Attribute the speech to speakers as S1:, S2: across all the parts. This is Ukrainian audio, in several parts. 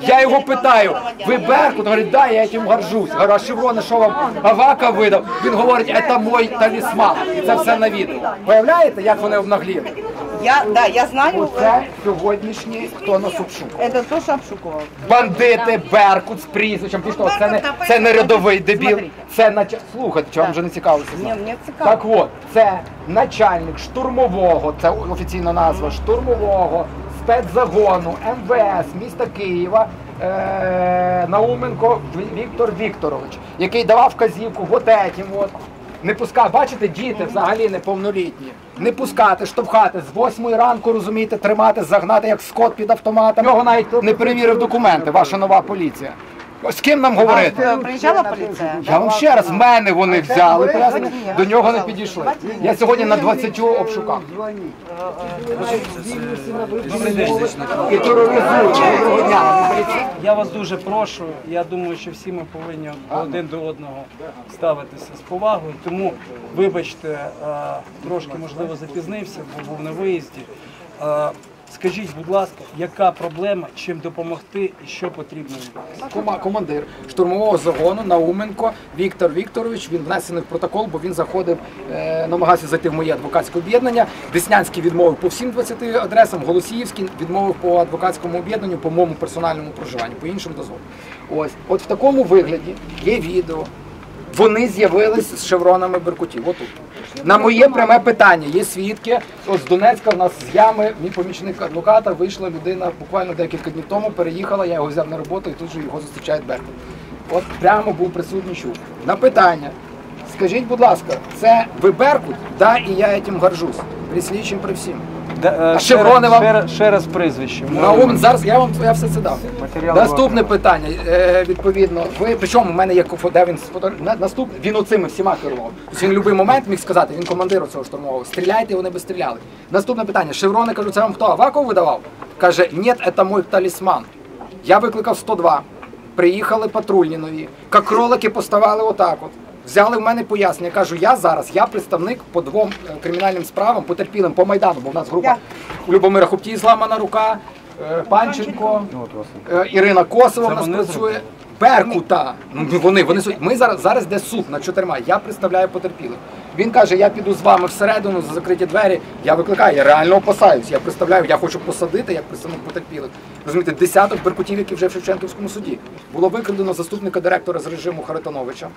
S1: Я його питаю, ви Беркут? Говорить, да, я цим горжусь. Говорю, а Шеврони, що вам Авака видав? Він говорить, це мой талісман. Це все на відео. Уявляєте, як вони обнагліли?
S2: Я, да, я знаю.
S1: Це сьогоднішній, хто нас обшукує.
S2: Это то, что обшуковал.
S1: Бандити, Беркут з прізвищем. Ти що, це не, це не рядовий дебіл, це начальник. Слухайте, чого вам вже не цікавиться.
S2: Мне, мне цікаво.
S1: Так от, це начальник штурмового, це офіційна назва, штурмового спецзагону МВС міста Києва е- Науменко Віктор Вікторович, який давав вказівку вот этим от. Не пускати, бачите, діти взагалі неповнолітні. Не пускати, штовхати з восьмої ранку, розумієте, тримати, загнати як скот під автоматом. Його навіть не перевірив документи, ваша нова поліція. З ким нам говорити?
S2: Приезжала полиция?
S1: Я вам ще раз, в мене вони взяли, до нього не підійшли. Я сьогодні на 20 обшукав. І тероризують.
S3: Я вас дуже прошу. Я думаю, що всі ми повинні один до одного ставитися з повагою. Тому, вибачте, е, трошки можливо запізнився, бо був на виїзді. Скажіть, будь ласка, яка проблема, чим допомогти і що потрібно?
S1: Кома- Командир штурмового загону Науменко Віктор Вікторович. Він внесений в протокол, бо він заходив, е, намагався зайти в моє адвокатське об'єднання. Деснянський відмовив по всім 20 адресам, Голосіївський відмовив по адвокатському об'єднанню, по моєму персональному проживанню, по іншим дозволам. Ось, от в такому вигляді є відео. Вони з'явились з шевронами Беркутів. Отут. На моє пряме питання є свідки. От з Донецька в нас з ями, мій помічник адвоката, вийшла людина буквально декілька днів тому, переїхала, я його взяв на роботу і тут же його зустрічає Беркут. От прямо був присутній чув. На питання. Скажіть, будь ласка, це ви Беркут? Да, і я цим горжусь. При слідчим при всім.
S3: А
S1: ще шеврони вам-
S3: ще, раз- ще раз прізвище.
S1: Наум, зараз я вам я все це дав.
S3: Матеріали
S1: Наступне питання. Е, відповідно, ви причому в мене є кофо- де він сфото- на- наступне. Він оцими всіма керував. Тобто він в будь-який момент міг сказати, він командир цього штурмового. Стріляйте, і вони би стріляли. Наступне питання. Шеврони кажу, це вам хто Аваков видавав? Каже, ні, це мой талісман. Я викликав 102. Приїхали патрульні нові. Як кролики поставали отак от. Взяли в мене пояснення. Кажу, я зараз, я представник по двом е, кримінальним справам, потерпілим по Майдану, бо в нас група Любомира Хуптій зламана рука, е, Панченко, е, Ірина Косова в нас працює. Беркута. Ну, Вони, вони. Ми зараз зараз йде суд над чотирма. Я представляю потерпілих. Він каже, я піду з вами всередину за закриті двері. Я викликаю, я реально опасаюсь. Я представляю, я хочу посадити як представник потерпілих. Розумієте, десяток беркутів, які вже в Шевченківському суді. Було викрадено заступника директора з режиму Харитоновича.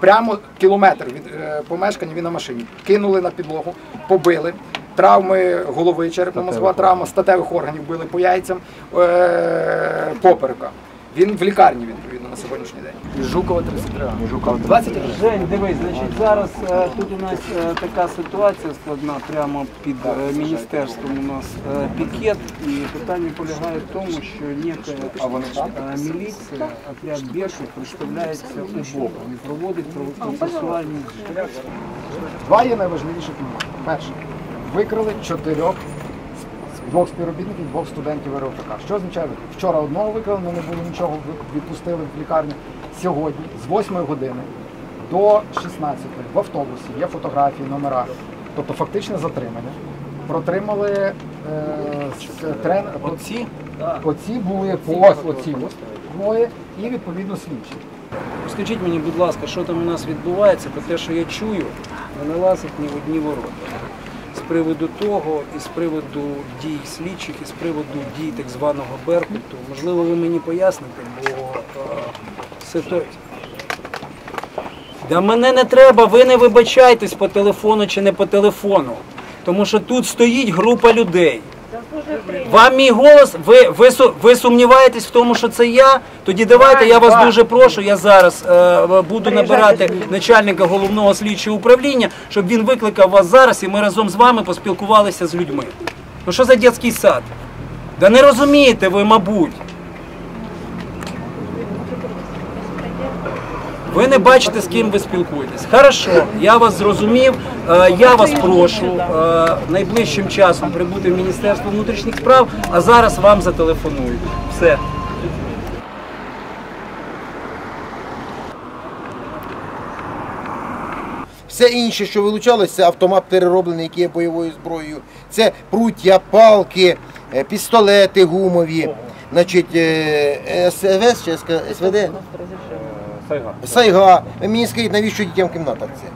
S1: Прямо кілометр від е, помешкання він на машині. Кинули на підлогу, побили. Травми голови, черепно мозкова травма, статевих органів били по яйцям, е, поперека. Він в лікарні відповідно на сьогоднішній день. Жукова 33 а. Жукова 20.
S3: Жень, дивись, значить зараз е, тут у нас е, така ситуація складна, прямо під е, міністерством у нас е, пікет, і питання полягає в тому, що ніяка е, міліція, отряд Беркут, представляється убоком і проводить процесуальні.
S1: Два є найважливіших моментів. Перше, викрили чотирьох двох співробітників, двох студентів РОТК. Що означає? Вчора одного викрили, але не було нічого, відпустили в лікарню. Сьогодні з 8 години до 16 в автобусі є фотографії, номера, тобто фактичне затримання. Протримали е, трен... оці, оці були ось оці двоє і відповідно слідчі.
S3: Скажіть мені, будь ласка, що там у нас відбувається, бо те, що я чую, не налазить ні в одні ворота. Приводу того, і з приводу дій слідчих, і з приводу дій так званого Беркуту. Можливо, ви мені поясните, бо е, ситуація. Да мене не треба, ви не вибачайтесь по телефону чи не по телефону. Тому що тут стоїть група людей. Вам мій голос, ви, ви, су- ви сумніваєтесь в тому, що це я? Тоді давайте, я вас дуже прошу, я зараз е, буду набирати начальника головного слідчого управління, щоб він викликав вас зараз і ми разом з вами поспілкувалися з людьми. Ну що за дитячий сад? Да не розумієте ви, мабуть. Ви не бачите, з ким ви спілкуєтесь. Хорошо, я вас зрозумів. Е, Я вас прошу е, найближчим часом прибути в Міністерство внутрішніх справ, а зараз вам зателефонують. Все.
S4: Все інше, що вилучалось, це автомат перероблений, який є бойовою зброєю. Це пруття, палки, е, пістолети гумові, значить, е, СВС чи СВД? Сайга. Ви мені скажіть, навіщо дітям в кімнатах це?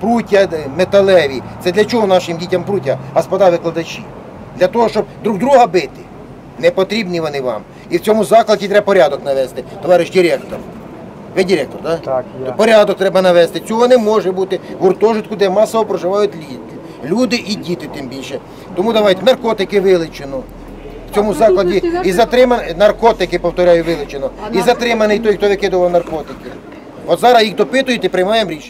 S4: Пруття е, металеві. Це для чого нашим дітям пруття, господа викладачі? Для того, щоб друг друга бити. Не потрібні вони вам. І в цьому закладі треба порядок навести, товариш директор. Ви директор, так?
S3: Так, я.
S4: Порядок треба навести. Цього не може бути в гуртожитку, де масово проживають люди. Люди і діти тим більше. Тому давайте наркотики вилучено. В цьому закладі і затримані наркотики, повторяю, вилучено. І затриманий той, хто викидував наркотики. От зараз їх допитують і приймаємо рішення.